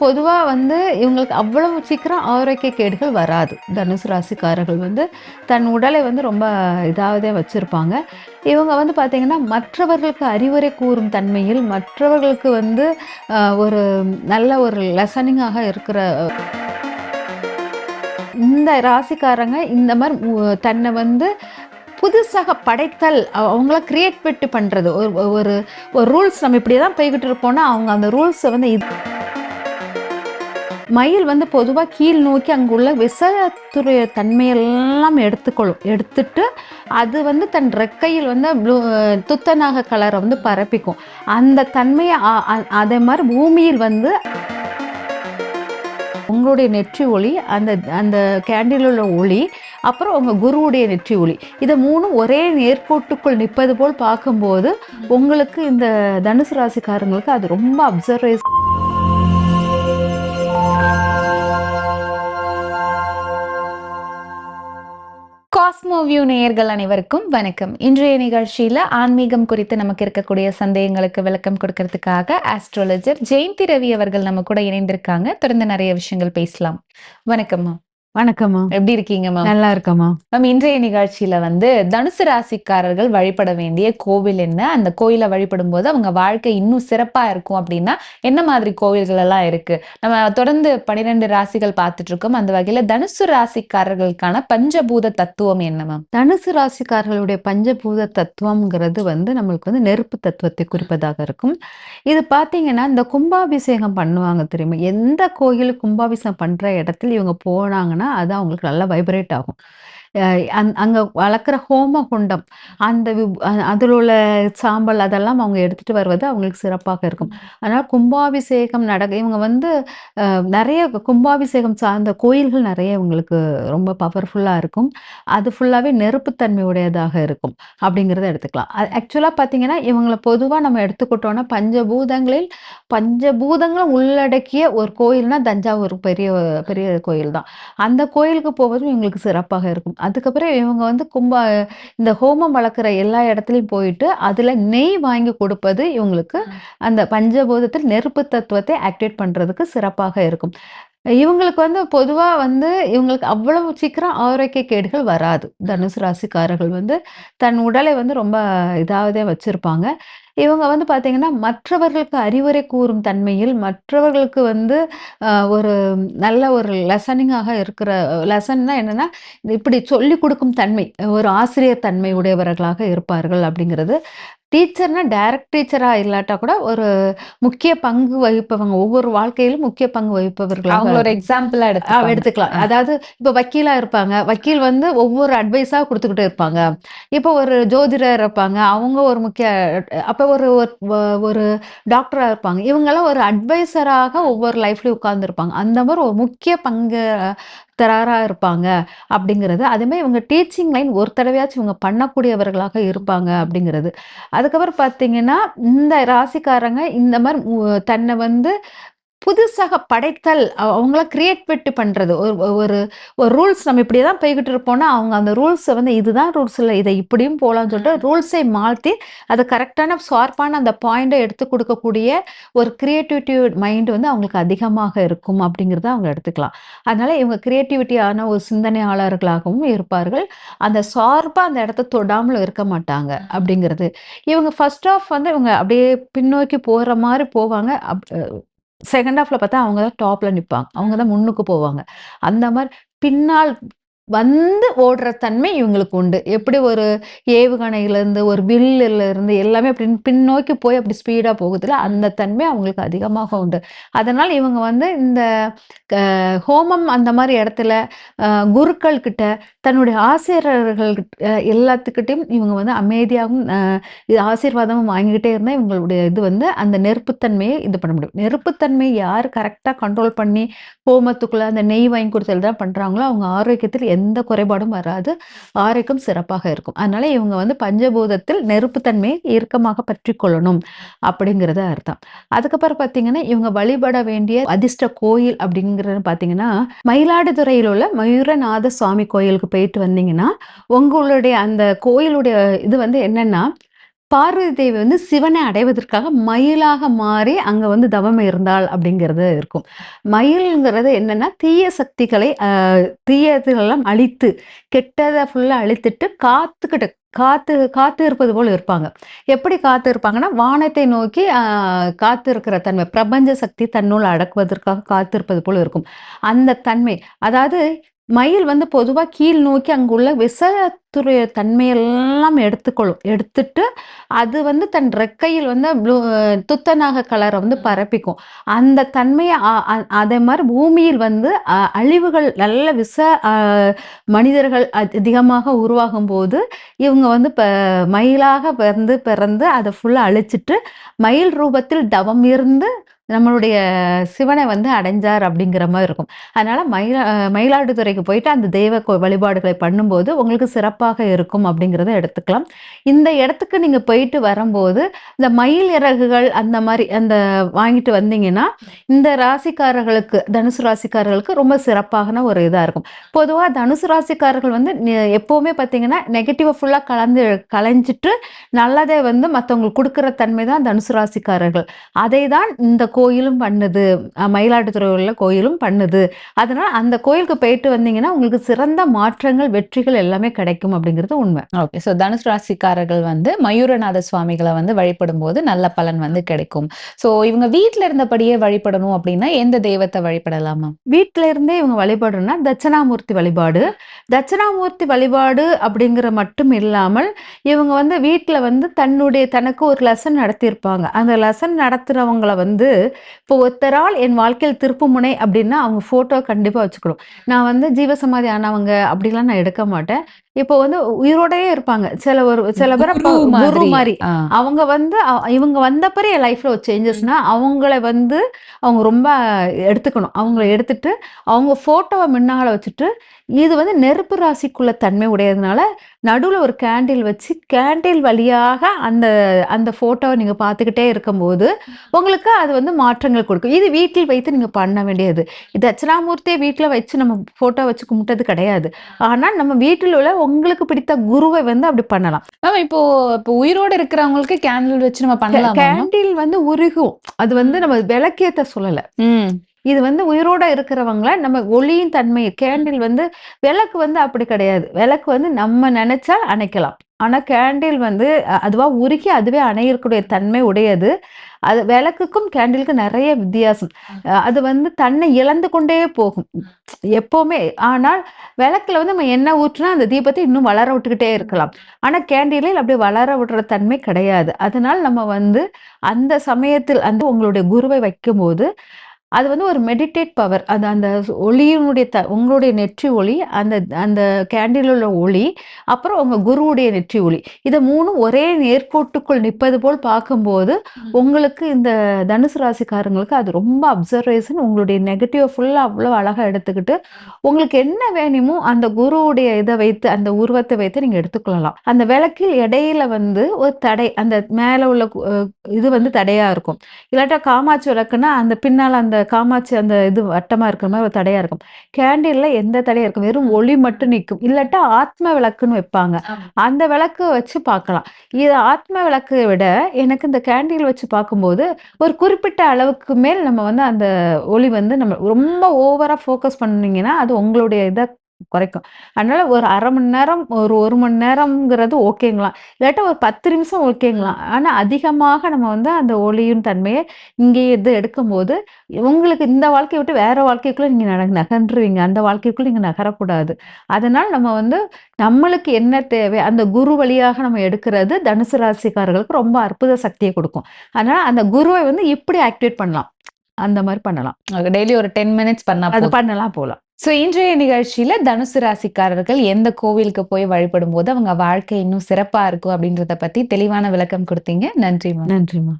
பொதுவாக வந்து இவங்களுக்கு அவ்வளவு சீக்கிரம் ஆரோக்கிய கேடுகள் வராது. தனுசு ராசிக்காரர்கள் வந்து தன் உடலை வந்து ரொம்ப இதாகவே வச்சுருப்பாங்க இவங்க வந்து பார்த்திங்கன்னா மற்றவர்களுக்கு அறிவுரை கூறும் தன்மையில், மற்றவர்களுக்கு வந்து ஒரு நல்ல ஒரு லெசனிங்காக இருக்கிற இந்த ராசிக்காரங்க இந்த மாதிரி தன்னை வந்து புதுசாக படைத்தல் அவங்கள கிரியேட் பண்ணுறது ஒரு ஒரு ஒரு ரூல்ஸ் நம்ம இப்படி தான் போய்கிட்டு இருப்போம்னா, அவங்க அந்த ரூல்ஸை வந்து இது மயில் வந்து பொதுவா கீழ் நோக்கி அங்குள்ள விஷத்துடைய தன்மையெல்லாம் எடுத்துக்கொள்ளும். எடுத்துட்டு அது வந்து தன் ரெக்கையில் வந்து ப்ளூ துத்தநாக கலர வந்து பரப்பிக்கும். அந்த தன்மைய அதே மாரி பூமியில் வந்து உங்களுடைய நெற்றி ஒளி, அந்த அந்த கேண்டில்ல உள்ள ஒளி, அப்புறம் உங்க குருவுடைய நெற்றி ஒளி. இத 3ம் ஒரே நேர்கோட்டுக்குள் நிற்பது போல் பார்க்கும்போது, உங்களுக்கு இந்த தனுசு ராசிக்காரங்களுக்கு அது ரொம்ப அப்சர்வேஸ் காஸ்மோ வியூ நேயர்கள் அனைவருக்கும் வணக்கம். இன்றைய நிகழ்ச்சியில ஆன்மீகம் குறித்து நமக்கு இருக்கக்கூடிய சந்தேகங்களுக்கு விளக்கம் கொடுக்கறதுக்காக ஆஸ்ட்ராலஜர் ஜெயந்தி ரவி அவர்கள் நம்ம கூட இணைந்திருக்காங்க. தொடர்ந்து நிறைய விஷயங்கள் பேசலாம். வணக்கம் மேம் வணக்கம்மா. எப்படி இருக்கீங்க மேம் நல்லா இருக்கம்மா. மேம் இன்றைய நிகழ்ச்சியில வந்து தனுசு ராசிக்காரர்கள் வழிபட வேண்டிய கோவில் என்ன அந்த கோயிலை வழிபடும் போது அவங்க வாழ்க்கை இன்னும் சிறப்பா இருக்கும் அப்படின்னா என்ன மாதிரி கோவில்கள் எல்லாம் இருக்கு நம்ம தொடர்ந்து பன்னிரெண்டு ராசிகள் பார்த்துட்டு இருக்கோம் அந்த வகையில தனுசு ராசிக்காரர்களுக்கான பஞ்சபூத தத்துவம் என்ன மேம் தனுசு ராசிக்காரர்களுடைய பஞ்சபூத தத்துவம்ங்கிறது வந்து நம்மளுக்கு வந்து நெருப்பு தத்துவத்தை குறிப்பதாக இருக்கும். இது பார்த்தீங்கன்னா, இந்த கும்பாபிஷேகம் பண்ணுவாங்க தெரியுமா? எந்த கோயில் கும்பாபிஷேகம் பண்ற இடத்துல இவங்க போனாங்கன்னா, அது அவங்களுக்கு நல்லா வைப்ரேட் ஆகும். அந் அங்கே அங்க வளர்க்குற ஹோம குண்டம், அந்த அதில் உள்ள சாம்பல் அதெல்லாம் அவங்க எடுத்துட்டு வருவது அவங்களுக்கு சிறப்பாக இருக்கும். அதனால கும்பாபிஷேகம் நடக்க இவங்க வந்து நிறைய கும்பாபிஷேகம் சார்ந்த கோயில்கள் நிறைய இவங்களுக்கு ரொம்ப பவர்ஃபுல்லாக இருக்கும். அது ஃபுல்லாகவே நெருப்புத்தன்மை உடையதாக இருக்கும். அப்படிங்கிறத எடுத்துக்கலாம். அ ஆக்சுவலா பார்த்தீங்கன்னா, இவங்களை பொதுவாக நம்ம எடுத்துக்கிட்டோம்னா, பஞ்சபூதங்களில் பஞ்சபூதங்களும் உள்ளடக்கிய ஒரு கோயில்னா தஞ்சாவூர் பெரிய பெரிய கோயில் தான். அந்த கோயிலுக்கு போவதும் இவங்களுக்கு சிறப்பாக இருக்கும். அதுக்கப்புறம் இவங்க வந்து கும்பா இந்த ஹோமம் வளர்க்குற எல்லா இடத்துலயும் போயிட்டு, அதில நெய் வாங்கி கொடுப்பது இவங்களுக்கு அந்த பஞ்சபூதத்தில் நெருப்பு தத்துவத்தை ஆக்டிவேட் பண்றதுக்கு சிறப்பாக இருக்கும். இவங்களுக்கு வந்து பொதுவா வந்து இவங்களுக்கு அவ்வளவு சீக்கிரம் ஆரோக்கிய கேடுகள் வராது. தனுசு ராசிக்காரர்கள் வந்து தன் உடலை வந்து ரொம்ப இதாவே வச்சிருப்பாங்க. இவங்க வந்து பார்த்தீங்கன்னா, மற்றவர்களுக்கு அறிவுரை கூறும் தன்மையில், மற்றவர்களுக்கு வந்து ஒரு நல்ல ஒரு லெசனிங்காக இருக்கிற லெசன்னா என்னன்னா, இப்படி சொல்லிக் கொடுக்கும் தன்மை, ஒரு ஆசிரியர் தன்மை உடையவர்களாக இருப்பார்கள் அப்படிங்கிறது. டீச்சர்னா டைரக்ட் டீச்சரா இல்லாட்டா கூட ஒரு முக்கிய பங்கு வகிப்பவங்க ஒவ்வொரு வாழ்க்கையிலும் முக்கிய பங்கு வகிப்பவர்களாக அவங்கள ஒரு எக்ஸாம்பிளா ஆ எடுத்துக்கலாம். அதாவது இப்ப வக்கீலா இருப்பாங்க. வக்கீல் வந்து ஒவ்வொரு அட்வைஸா குடுத்துக்கிட்டே இருப்பாங்க. இப்போ ஒரு ஜோதிடர் இருப்பாங்க. அவங்க ஒரு முக்கிய அப்ப ஒரு ஒரு ஒரு டாக்டராக இருப்பாங்க. இவங்கெல்லாம் ஒரு அட்வைசராக ஒவ்வொரு லைஃப்லையும் உட்கார்ந்துருப்பாங்க அந்த மாதிரி ஒரு முக்கிய பங்கு தராராக இருப்பாங்க அப்படிங்கிறது. அதுமாதிரி இவங்க டீச்சிங் லைன் ஒரு தடவையாச்சும் இவங்க பண்ணக்கூடியவர்களாக இருப்பாங்க அப்படிங்கிறது. அதுக்கப்புறம் பார்த்தீங்கன்னா, இந்த ராசிக்காரங்க இந்த மாதிரி தன்னை வந்து புதுசாக படைத்தல் அவ அவங்கள கிரியேட் பண்றது. ஒரு ஒரு ஒரு ரூல்ஸ் நம்ம இப்படியே தான் போய்க்கிட்டு இருப்போம்னா, அவங்க அந்த ரூல்ஸ வந்து இதுதான் ரூல்ஸ் இல்ல. இத இப்படியும் போலான்னு சொல்லிட்டு ரூல்ஸை மாத்தி, அத கரெக்ட்டான ஷார்ப்பான அந்த பாயிண்ட்ட எடுத்துக் குடுக்கக்கூடிய ஒரு கிரியேட்டிவிட்டி மைண்ட் வந்து அவங்களுக்கு அதிகமாக இருக்கும் அப்படிங்கிறத அவங்க எடுத்துக்கலாம். அதனால இவங்க கிரியேட்டிவிட்டியான ஒரு சிந்தனையாளர்களாகவும் இருப்பார்கள். அந்த ஷார்ப்பா அந்த இடத்த தொடாமலும் இருக்க மாட்டாங்க அப்படிங்கிறது. இவங்க ஃபர்ஸ்ட் ஆஃப் வந்து இவங்க அப்படியே பின்னோக்கி போற மாரி போவாங்க. அப் செகண்ட் ஹாஃப்ல பார்த்தா அவங்க தான் டாப்ல நிற்பாங்க அவங்க தான் முன்னுக்கு போவாங்க. அந்த மாதிரி பின்னால் வந்து ஓடுற தன்மை இவங்களுக்கு உண்டு. எப்படி ஒரு ஏவுகணையிலேருந்து, ஒரு வில்லுலேருந்து எல்லாமே அப்படி பின்னோக்கி போய் அப்படி ஸ்பீடாக போகுதுல அந்த தன்மை அவங்களுக்கு அதிகமாக உண்டு. அதனால் இவங்க வந்து இந்த க ஹோமம் அந்த மாதிரி இடத்துல குருக்கள் கிட்ட, தன்னுடைய ஆசிரியர்கள் எல்லாத்துக்கிட்டையும் இவங்க வந்து அமைதியாகவும் ஆசீர்வாதமும் வாங்கிக்கிட்டே இருந்தால் இவங்களுடைய இது வந்து அந்த நெருப்புத்தன்மையை இது பண்ண முடியும். நெருப்புத்தன்மையை யார் கரெக்டாக கண்ட்ரோல் பண்ணி ஹோமத்துக்குள்ளே அந்த நெய் வாங்கி கொடுத்து தான் பண்ணுறாங்களோ அவங்க ஆரோக்கியத்தில் எந்த குறைபாடும் வராது. ஆரோக்கியம் சிறப்பாக இருக்கும். அதனால இவங்க வந்து பஞ்சபூதத்தில் நெருப்புத்தன்மையை இறுக்கமாக பற்றி கொள்ளணும் அப்படிங்கிறது அர்த்தம். அதுக்கப்புறம் பார்த்தீங்கன்னா, இவங்க வழிபட வேண்டிய அதிர்ஷ்ட கோயில் அப்படிங்கிறது பார்த்தீங்கன்னா, மயிலாடுதுறையில உள்ள மயூரநாத சுவாமி கோயிலுக்கு போயிட்டு வந்தீங்கன்னா, உங்களுடைய அந்த கோயிலுடைய இது வந்து என்னன்னா, பார்வதி தேவி வந்து சிவனை அடைவதற்காக மயிலாக மாறி அங்க வந்து தவம் இருந்தாள் அப்படிங்கிறது இருக்கும். மயில்ங்கிறது என்னன்னா, தீய சக்திகளை தீயதெல்லாம் அழித்து, கெட்டதை ஃபுல்லா அழித்துட்டு காத்துக்கிட்டு காத்து காத்து இருப்பது போல இருப்பாங்க. எப்படி காத்து இருப்பாங்கன்னா, வானத்தை நோக்கி காத்து இருக்கிற தன்மை. பிரபஞ்ச சக்தி தன்னுள் அடக்குவதற்காக காத்திருப்பது போல இருக்கும். அந்த தன்மை. அதாவது மயில் வந்து பொதுவாக கீழ் நோக்கி அங்குள்ள விஷத்துடைய தன்மையெல்லாம் எடுத்துக்கொள்ளும். எடுத்துட்டு, அது வந்து தன் ரெக்கையில் வந்து ப்ளூ துத்தநாக கலரை வந்து பரப்பிக்கும். அந்த தன்மையை அதே மாதிரி பூமியில் வந்து அழிவுகள் நல்ல விஷ மனிதர்கள் அதிகமாக உருவாகும் போது இவங்க வந்து இப்ப மயிலாக பிறந்து பிறந்து அதை ஃபுல்லாக அழிச்சிட்டு, மயில் ரூபத்தில் தவம் இருந்து நம்மளுடைய சிவனை வந்து அடைஞ்சார் அப்படிங்கிற மாதிரி இருக்கும். அதனால மயிலா மயிலாடுதுறைக்கு போயிட்டு அந்த தெய்வ வழிபாடுகளை பண்ணும்போது, உங்களுக்கு சிறப்பாக இருக்கும் அப்படிங்கிறத எடுத்துக்கலாம். இந்த இடத்துக்கு நீங்க போயிட்டு வரும்போது, இந்த மயில் இறகுகள் அந்த மாதிரி அந்த வாங்கிட்டு வந்தீங்கன்னா, இந்த ராசிக்காரர்களுக்கு தனுசு ராசிக்காரர்களுக்கு ரொம்ப சிறப்பான ஒரு இதாக இருக்கும். பொதுவாக தனுசு ராசிக்காரர்கள் வந்து நெ எப்பவுமே பார்த்தீங்கன்னா, நெகட்டிவ ஃபுல்லாக கலந்து கலைஞ்சிட்டு நல்லதை வந்து மற்றவங்களுக்கு கொடுக்குற தன்மை தான் தனுசு ராசிக்காரர்கள். அதை தான் இந்த கோயிலும் பண்ணுது. மயிலாடுதுறை உள்ள கோயிலும் பண்ணுது. அதனால அந்த கோயிலுக்கு போயிட்டு வந்தீங்கன்னா, உங்களுக்கு சிறந்த மாற்றங்கள், வெற்றிகள் எல்லாமே கிடைக்கும் அப்படிங்கிறது உண்மை. ஓகே. ஸோ தனுசு ராசிக்காரர்கள் வந்து மயூரநாத சுவாமிகள வந்து வழிபடும்போது நல்ல பலன் வந்து கிடைக்கும். ஸோ இவங்க வீட்ல இருந்தபடியே வழிபடணும் அப்படின்னா, எந்த தெய்வத்த வழிபடலாமா? வீட்ல இருந்தே இவங்க வழிபடணும்னா, தட்சணாமூர்த்தி வழிபாடு. தட்சணாமூர்த்தி வழிபாடு அப்படிங்கிற மட்டும் இல்லாமல், இவங்க வந்து வீட்ல வந்து தன்னுடைய தனக்கு ஒரு லெசன் நடத்தியிருப்பாங்க. அந்த லெசன் நடத்துறவங்கள வந்து இப்போ ஒருத்தரால் என் வாழ்க்கையில் திருப்புமுனை அப்படின்னா, அவங்க ஃபோட்டோ கண்டிப்பா வச்சுக்கணும். நான் வந்து ஜீவசமாதி ஆனவங்க அப்படிலாம் நான் எடுக்க மாட்டேன். இப்போ வந்து உயிரோடயே இருப்பாங்க. சில ஒரு சில பேர் குரு மாதிரி. அவங்க வந்து இவங்க வந்தப்பறம் என் லைஃப்ல ஒரு சேஞ்சஸ்னா, அவங்கள வந்து அவங்க ரொம்ப எடுத்துக்கணும். அவங்கள எடுத்துட்டு, அவங்க ஃபோட்டோவ முன்னால வச்சுட்டு, இது வந்து நெருப்பு ராசிக்குள்ள தன்மை உடையதுனால, நடுவுல ஒரு கேண்டில் வச்சு, கேண்டில் வழியாக அந்த அந்த ஃபோட்டோவ நீங்க பார்த்துக்கிட்டே இருக்கும்போது, உங்களுக்கு அது வந்து மாற்றங்கள் கொடுக்கும். இது வீட்டில் வைத்து நீங்க பண்ண வேண்டியது. தட்சிணாமூர்த்திய வீட்ல வச்சு நம்ம ஃபோட்டோ வச்சு கும்பிட்டது கிடையாது. ஆனா, நம்ம வீட்டில் உள்ள உங்களுக்கு பிடித்த குருவை வந்து அப்படி பண்ணலாம். மேம் இப்போ இப்போ உயிரோட இருக்கிறவங்களுக்கு கேண்டில் வச்சு நம்ம பண்ணலாமா? கேண்டில் வந்து உருகும். அது வந்து நம்ம விளக்கேத்த சொல்லல. இது வந்து உயிரோட இருக்கிறவங்கள நம்ம ஒளியின் தன்மை கேண்டில் வந்து விளக்கு வந்து அப்படி கிடையாது. விளக்கு வந்து நம்ம நெனச்சா அணைக்கலாம். ஆனா கேண்டில் வந்து அ அதுவா உருகி அதுவே அணையக்கூடிய தன்மை உடையது. அது விளக்குக்கும் கேண்டிலுக்கும் நெறைய வித்தியாசம். அது வந்து தன்னை இழந்து கொண்டே போகும். எப்பவுமே. ஆனால் விளக்குல வந்து நம்ம எண்ணெய் ஊற்றுனா, அந்த தீபத்த இன்னும் வளர விட்டுக்கிட்டே இருக்கலாம். ஆனா கேண்டிலில் அப்படி வளர விடுற தன்மை கிடையாது. அதனால நம்ம வந்து அந்த சமயத்தில் அந்த உங்களுடைய குருவை வைக்கும்போது, அது வந்து ஒரு மெடிடேட் பவர். அது அந்த ஒளியினுடைய த உங்களுடைய நெற்றி ஒளி, அந்த அந்த கேண்டில்ல உள்ள ஒளி, அப்புறம் உங்க குருவுடைய நெற்றி ஒளி. இத 3ம் ஒரே நேர்கோட்டுக்குள் நிற்பது போல் பார்க்கும்போது, உங்களுக்கு இந்த தனுசு ராசிக்காரங்களுக்கு அது ரொம்ப அப்சர்வேஷன் உங்களுடைய நெகட்டிவ் ஃபுல்லா அவ்வளோ அழகா எடுத்துக்கிட்டு, உங்களுக்கு என்ன வேணுமோ அந்த குருவுடைய இத வைத்து, அந்த உருவத்த வைத்து நீங்க எடுத்துக்கொள்ளலாம். அந்த விளக்கில் இடையில வந்து ஒரு தடை, அந்த மேல உள்ள இது வந்து தடையா இருக்கும். இல்லாட்டா காமாட்சி விளக்குனா, அந்த பின்னால அந்த காமாட்சி அந்த இது வட்டமா இருக்கிற மாரி ஒரு தடையா இருக்கும். கேண்டில்ல எந்த தடையும் இருக்கும். வெறும் ஒளி மட்டும் நிக்கும். இல்லாட்டா ஆத்ம விளக்குன்னு வைப்பாங்க. அந்த விளக்கு வச்சு பார்க்கலாம். இது ஆத்ம விளக்க விட, எனக்கு இந்த கேண்டில் வச்சு பார்க்கும்போது, ஒரு குறிப்பிட்ட அளவுக்கு மேல் நம்ம வந்து அந்த ஒளி வந்து நம்ம ரொம்ப ஓவரா ஃபோக்கஸ் பண்ணீங்கன்னா, அது உங்களுடைய இத குறைக்கும். அதனால ஒரு 1/2 மணி நேரம், ஒரு 1 மணி நேரம்ங்கிறது ஓகேங்களாம். இல்லாட்டா ஒரு 10 நிமிஷம் ஓகேங்களாம். ஆனா அதிகமாக நம்ம வந்து அந்த ஒளியின் தன்மைய இங்கேயே இது எடுக்கும்போது, உங்களுக்கு இந்த வாழ்க்கைய விட்டு வேற வாழ்க்கைக்குள்ள நீங்க ந நகன்றுவீங்க. அந்த வாழ்க்கைக்குள்ள நீங்க நகரக்கூடாது. அதனால நம்ம வந்து நம்மளுக்கு என்ன தேவை, அந்த குரு வழியாக நம்ம எடுக்கிறது தனுசு ராசிக்காரர்களுக்கு ரொம்ப அற்புத சக்திய குடுக்கும். அதனால அந்த குருவை வந்து இப்படி ஆக்டிவேட் பண்ணலாம். அந்த மாரி பண்ணலாம். டெய்லி ஒரு 10 மினிட்ஸ் பண்ணா அது. பண்ணலாம் போலாம். ஸோ இன்றைய நிகழ்ச்சியில தனுசு ராசிக்காரர்கள் எந்த கோவிலுக்கு போய் வழிபடும் போது அவங்க வாழ்க்கை இன்னும் சிறப்பா இருக்கும் அப்படின்றத பத்தி தெளிவான விளக்கம் கொடுத்தீங்க நன்றிமா நன்றிமா நன்றிம்மா.